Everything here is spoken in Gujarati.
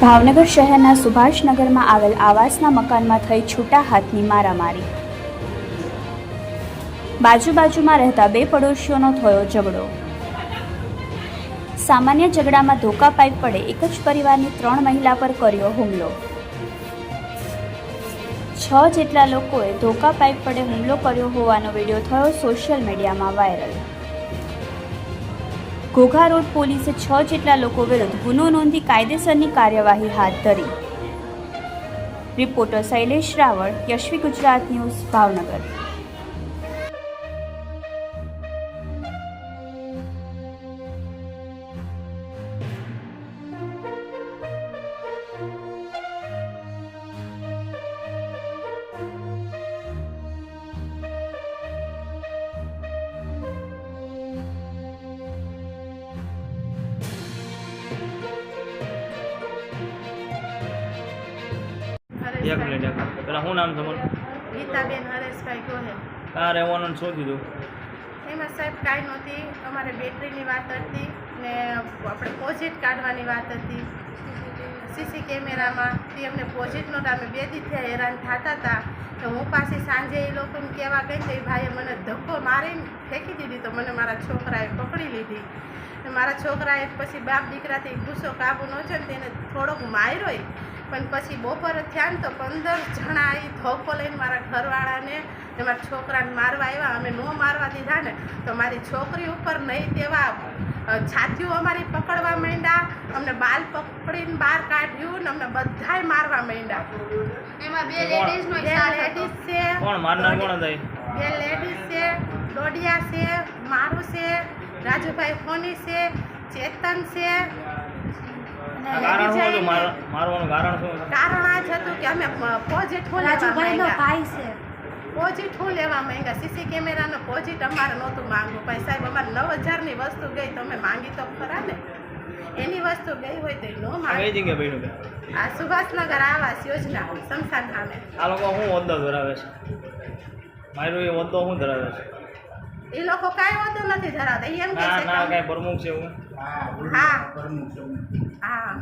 ભાવનગર શહેરના સુભાષનગરમાં આવેલ આવાસના મકાનમાં થઈ છૂટા હાથની મારામારી. બાજુ બાજુમાં રહેતા બે પડોશીઓનો થયો ઝઘડો. સામાન્ય ઝઘડામાં ધોકા પાઇપ પડે એક જ પરિવારની ત્રણ મહિલા પર કર્યો હુમલો. છ જેટલા લોકોએ ધોકા પાઇપ પડે હુમલો કર્યો હોવાનો વીડિયો થયો સોશિયલ મીડિયામાં વાયરલ. ઘોઘા રોડ પોલીસે છ જેટલા લોકો વિરુદ્ધ ગુનો નોંધી કાયદેસરની કાર્યવાહી હાથ ધરી. Reporter Shailesh Raval, Yashvi Gujarat news, Bhavnagar. એક મિનિટ એક. પેલા શું નામ તમારું? ગીતાબેન હરેશભાઈ ગોહેલ. ક્યાં રહેવાનું શું કીધું? એમાં સાહેબ કાંઈ નહોતી. અમારે બેટરીની વાત હતી ને આપણે પોઝિટ કાઢવાની વાત હતી. સીસી કેમેરામાં. તે અમને પોઝિટનો અમે બે થયા હેરાન થતા હતા. તો હું પાછી સાંજે એ લોકોને કહેવા ગઈ તો એ ભાઈએ મને ધક્કો મારીને ફેંકી દીધી. તો મને મારા છોકરાએ પકડી લીધી. મારા છોકરાએ પછી બાપ દીકરાથી ગુસ્સો કાબુ ન છે ને તેને થોડોક માર્યો પણ પછી બપોર થયા ને તો પંદર જણા એ ધોકો લઈને મારા ઘરવાળાને ને મારા છોકરાને મારવા આવ્યા. અમે ન મારવા દીધા ને તો મારી છોકરી ઉપર નહીં દેવા છાતીઓ અમારી પકડવા માંડ્યા. અમને બાલ પકડીને બહાર કાઢ્યું ને અમને બધાય મારવા માંડ્યા. એમાં બે લેડીઝ બે લેડીઝ છે. કોણ? મારનાર કોણ હતા બે લેડીઝ છે દોડિયા છે મારું છે રાજુભાઈ ફોની છે ચેતન છે કારણ શું હતું મારવાનું કારણ શું કારણ આ જ હતું કે અમે પોઝિટ રાજુભાઈનો ભાઈ છે. પોઝિટ હું લેવા માંગ્યા. સીસી કેમેરાનો પોઝિટ અમારે નહોતું માંગવું. પણ સાહેબ અમારે નવ હજારની વસ્તુ ગઈ તો અમે માંગી તો ખરા ને? એની વસ્તુ ગઈ હોય તો નો કઈ માંગે આ સુભાષનગર આવાસ યોજના સંસ્થાન સામે આ લોકો શું હોદ્દો ધરાવે છે? મારું એ હોદ્દો શું ધરાવે છે? એ લોકો કાંઈ હોતો નથી ધરાવતા. એમ કે છે ના કે કઈ પ્રમુખ છે એવું? હા હા